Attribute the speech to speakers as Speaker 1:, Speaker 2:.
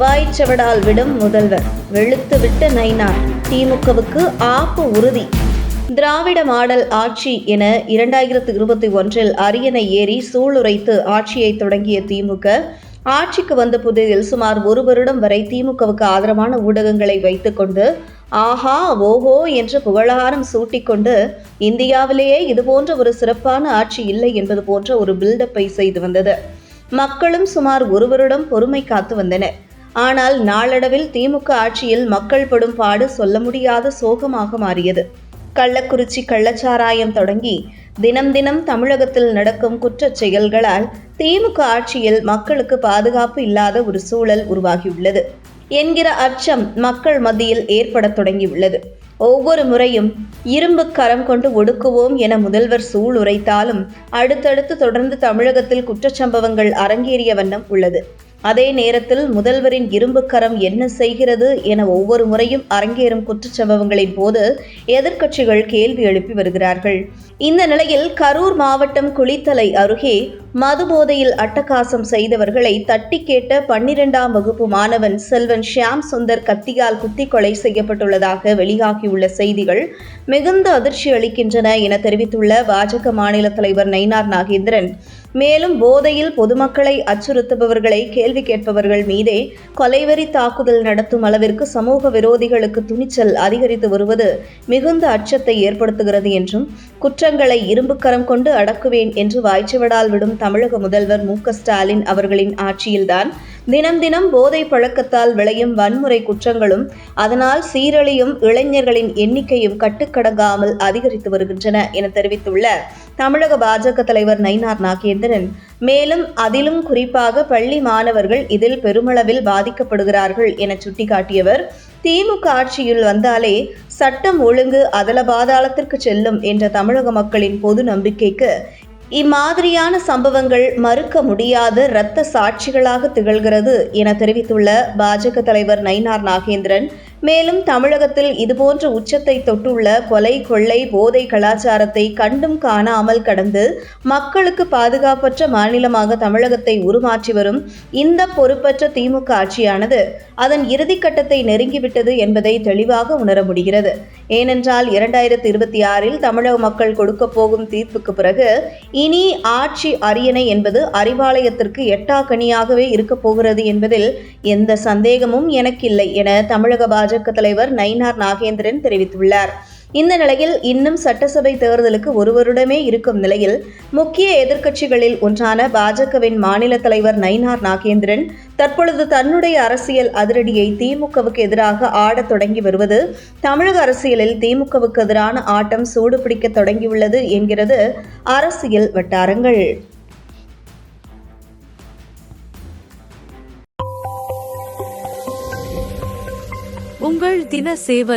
Speaker 1: வாய்ச்சவடால் விடும் முதல்வர். வெளுத்து விட்ட நைனார் திமுகவுக்கு ஆப்பு உறுதி. திராவிட மாடல் ஆட்சி என இரண்டாயிரத்து இருபத்தி ஒன்றில் அரியணை ஏறி சூளுரைத்து ஆட்சியை தொடங்கிய திமுக ஆட்சிக்கு வந்த புதிதில் சுமார் ஒரு வருடம் வரை திமுகவுக்கு ஆதரவான ஊடகங்களை வைத்துக்கொண்டு ஆஹா ஓஹோ என்று புகழாரம் சூட்டிக்கொண்டு இந்தியாவிலேயே இதுபோன்ற ஒரு சிறப்பான ஆட்சி இல்லை என்பது போன்ற ஒரு பில்டப்பை செய்து வந்தது. மக்களும் சுமார் ஒரு வருடம் பொறுமை காத்து வந்தனர். ஆனால் நாளடைவில் திமுக ஆட்சியில் மக்கள் படும் பாடு சொல்ல முடியாத சோகமாக மாறியது. கள்ளக்குறிச்சி கள்ளச்சாராயம் தொடங்கி தினம் தினம் தமிழகத்தில் நடக்கும் குற்றச் செயல்களால் திமுக ஆட்சியில் மக்களுக்கு பாதுகாப்பு இல்லாத ஒரு சூழல் உருவாகியுள்ளது. என்கிற அச்சம் மக்கள் மத்தியில் ஏற்படத் தொடங்கியுள்ளது. ஒவ்வொரு முறையும் இரும்பு கரம் கொண்டு ஒடுக்குவோம் என முதல்வர் சூளுரைத்தாலும் அடுத்தடுத்து தொடர்ந்து தமிழகத்தில் குற்றச்சம்பவங்கள் அரங்கேறிய வண்ணம் உள்ளது. அதே நேரத்தில் முதல்வரின் இரும்புக்கரம் என்ன செய்கிறது என ஒவ்வொரு முறையும் அரங்கேறும் குற்றச்சம்பவங்களின் போது எதிர்க்கட்சிகள் கேள்வி எழுப்பி வருகிறார்கள். இந்த நிலையில் கரூர் மாவட்டம் குளித்தலை அருகே மது போதையில் அட்டகாசம் செய்தவர்களை தட்டி கேட்ட பன்னிரெண்டாம் வகுப்பு மாணவன் செல்வன் ஷியாம் சுந்தர் கத்தியால் குத்தி கொலை செய்யப்பட்டுள்ளதாக வெளியாகியுள்ள செய்திகள் மிகுந்த அதிர்ச்சி அளிக்கின்றன என தெரிவித்துள்ள பாஜக மாநில தலைவர் நயினார் நாகேந்திரன். மேலும் போதையில் பொதுமக்களை அச்சுறுத்துபவர்களை கேள்வி கேட்பவர்கள் மீதே கொலைவெறி தாக்குதல் நடத்தும் அளவிற்கு சமூக விரோதிகளுக்கு துணிச்சல் அதிகரித்து வருவது மிகுந்த அச்சத்தை ஏற்படுத்துகிறது என்றும் குற்றங்களை இரும்புக்கரம் கொண்டு அடக்குவேன் என்று வாய்ச்சவடால் விடும் தமிழக முதல்வர் மு ஸ்டாலின் அவர்களின் ஆட்சியில்தான் தினம் தினம் போதை பழக்கத்தால் விளையும் வன்முறை குற்றங்களும் அதனால் சீரழியும் இளைஞர்களின் எண்ணிக்கையும் கட்டுக்கடங்காமல் அதிகரித்து வருகின்றன என தெரிவித்துள்ள தமிழக பாஜக தலைவர் நயினார் நாகேந்திரன். மேலும் அதிலும் குறிப்பாக பள்ளி மாணவர்கள் இதில் பெருமளவில் பாதிக்கப்படுகிறார்கள் என சுட்டிக்காட்டியவர் திமுக ஆட்சியில் வந்தாலே சட்டம் ஒழுங்கு அதல பாதாளத்திற்கு செல்லும் என்ற தமிழக மக்களின் பொது நம்பிக்கைக்கு இம்மாதிரியான சம்பவங்கள் மறுக்க முடியாத இரத்த சாட்சிகளாக திகழ்கிறது என தெரிவித்துள்ள பாஜக தலைவர் நயினார் நாகேந்திரன். மேலும் தமிழகத்தில் இதுபோன்ற உச்சத்தை தொட்டுள்ள கொலை கொள்ளை போதை கலாச்சாரத்தை கண்டும் காணாமல் கடந்து மக்களுக்கு பாதுகாப்பற்ற மாநிலமாக தமிழகத்தை உருமாற்றி வரும் இந்த பொறுப்பற்ற திமுக ஆட்சியானது அதன் இறுதிக்கட்டத்தை நெருங்கிவிட்டது என்பதை தெளிவாக உணர முடிகிறது ஏனென்றால் இரண்டாயிரத்தி இருபத்தி ஆறில் தமிழக மக்கள் கொடுக்க போகும் தீர்ப்புக்கு பிறகு இனி ஆட்சி அரியணை என்பது அறிவாலயத்திற்கு எட்டாக்கனியாகவே இருக்கப் போகிறது என்பதில் எந்த சந்தேகமும் எனக்கில்லை என தமிழக பாஜக தலைவர் நயினார் நாகேந்திரன் தெரிவித்துள்ளார். இந்த நிலையில் இன்னும் சட்டசபை தேர்தலுக்கு ஒரு வருடமே இருக்கும் நிலையில் முக்கிய எதிர்க்கட்சிகளில் ஒன்றான பாஜகவின் மாநில தலைவர் நயினார் நாகேந்திரன் தற்பொழுது தன்னுடைய அரசியல் அதிரடியை திமுகவுக்கு எதிராக ஆடத் தொடங்கி வருவது தமிழக அரசியலில் திமுகவுக்கு எதிரான ஆட்டம் சூடுபிடிக்க தொடங்கியுள்ளது என்கிறது அரசியல் வட்டாரங்கள்.
Speaker 2: உங்கள் தின சேவல்